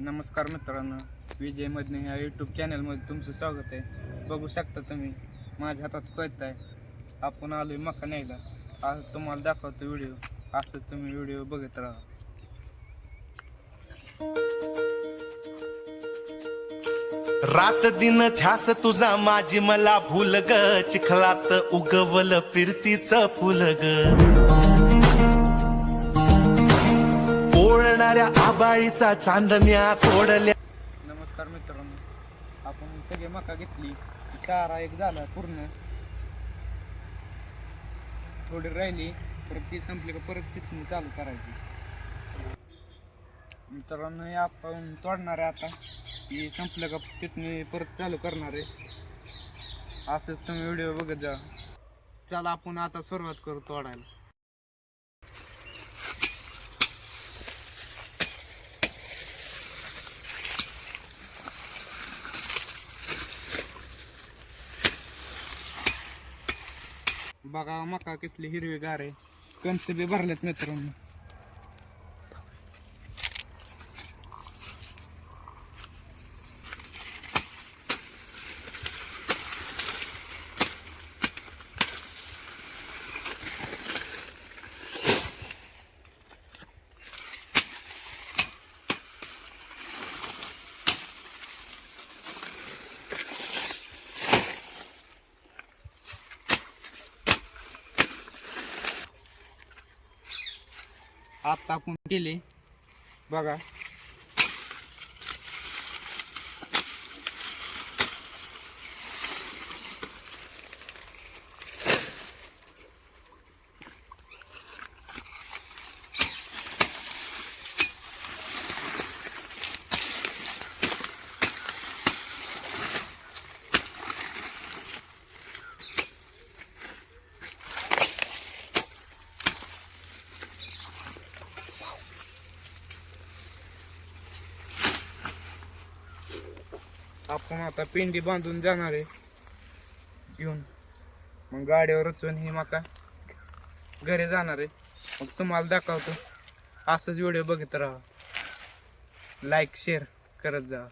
नमस्कार मित्रांनो विजय मधने ह्या यूट्यूब चॅनलमध्ये तुमचं स्वागत आहे. बघू शकता तुम्ही माझ्या हातात कळत आहे आपण आलोय मका न्यायला. आज तुम्हाला दाखवतो व्हिडिओ असं तुम्ही व्हिडिओ बघत राहा. रात दिन ध्यास तुझा माझी मला भूल ग. चिखलात उगवल फिरतीच फुल ग. ओळणाऱ्या आबाळीचा चांदण्या तोडल्या. नमस्कार मित्रांनो. आपण सगळे मका घेतली. चारा एक झाला पूर्ण. थोडी राहिली परत ती संपली का परत तिथून चालू करायची. मित्रांनो हे आपण तोडणार आहे आता. ही संपलं का तिथून परत चालू करणार आहे. असंच तुम्ही व्हिडिओ बघत जा. चला आपण आता सुरुवात करू तोडायला. बघा मका कसली हिरवीगार आहे. कणस बी भरलेत मित्रांनो. आता टाकून केले. बघा. आपण आता पिंडी बांधून जाणार आहे. येऊन. मग गाडीवर उचलून ही मका घरी जाणार आहे. मग तुम्हाला दाखवतो. असंच व्हिडिओ बघत राहा. लाईक शेअर करत जा.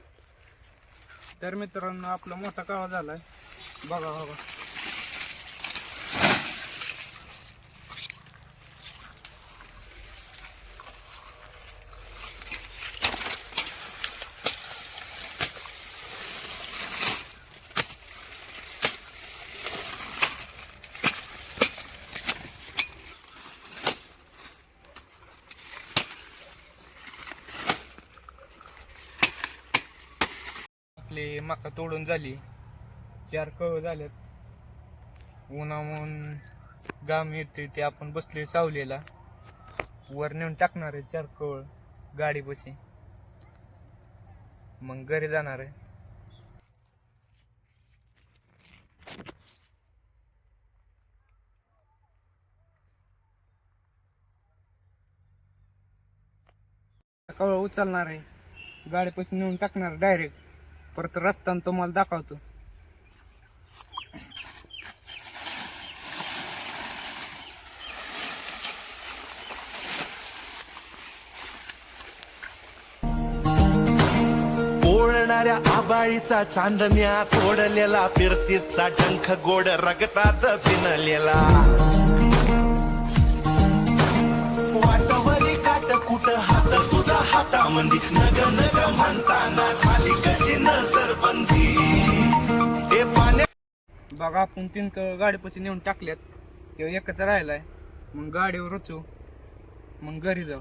तर मित्रांनो आपला मोठा काळ झाला आहे बघा बघा. आपली मका तोडून झाली. चार कळ झाल्यात. उन्हामून गाम येते ते आपण बसले सावलीला. वर नेऊन टाकणार आहे चार कवळ गाडीपाशी. मग घरी जाणार आहे. कळ उचलणार आहे. गाडीपासून नेऊन टाकणार डायरेक्ट परत रस्ता तुम्हाला दाखवतो. ओळणाऱ्या आबाळीचा चांदण्या तोडलेला फिरतीचा डंख गोड रगतात पिनलेला वाटावरी काट कुट हात तुझा हातामंदी नग नग बघा आपण तीन क- गाडीपाशी नेऊन टाकल्यात. किंवा एकच राहिलाय. मग गाडीवर रचू. मग घरी जाऊ.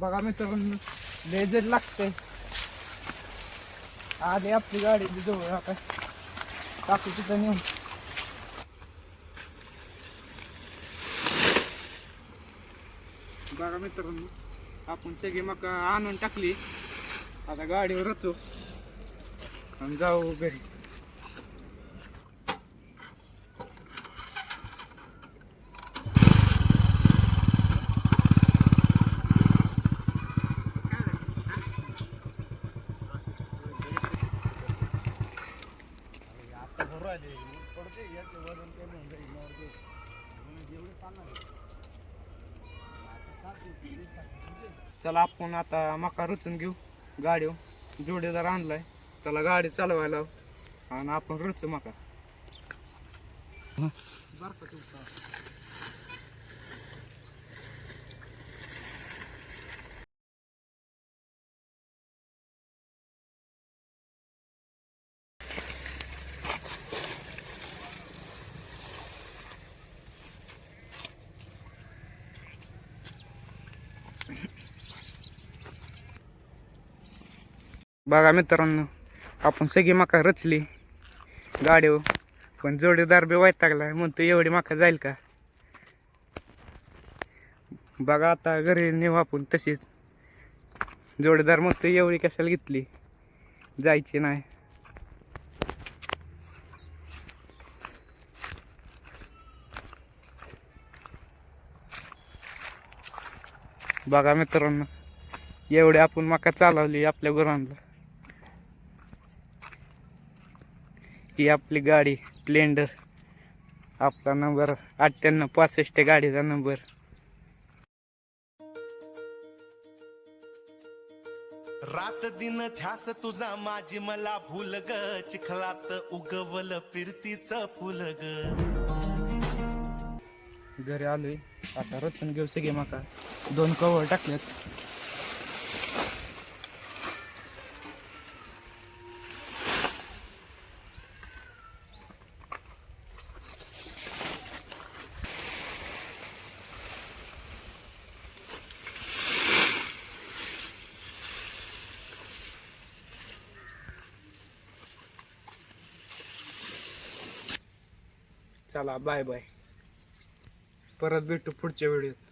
बघा मित्रांनो लेजर लागते आधी आपली गाडी जवळ आता टाकू तिथं नेऊन. बघा मित्रांनो आपण सगळी मका आणून टाकली. आता गाडीवर रचू आणि जाऊ घरी. चला आपण आता मका रचून घेऊ. गाडीवर जोडीदार आणलाय. त्याला गाडी चालवायला लावू. आणि आपण रचू मका. बघा मित्रांनो आपण सगळी मका रचली. गाड्यो पण जोडीदार बी वैतागला म्हणतो एवढी मका जाईल का? बघा आता घरी नेऊ आपण तशीच. जोडीदार म्हणतो एवढी कशाला घेतली? जायची नाही. बघा मित्रांनो एवढी आपण मका चालवली आपल्या गुरांना. ही आपली गाडी स्प्लेंडर आपला नंबर अठ्ठ्याण्णव पासष्ट गाडीचा नंबर. रात दिन ध्यास तुझा माझी मला भूल ग. चिखलात उगवल फिरतीच फुल ग. घरी आलोय. आता रचून घेऊ सगळे मका. दोन कवर टाकलेत. चला बाय बाय परत भेटू पुढच्या व्हिडिओत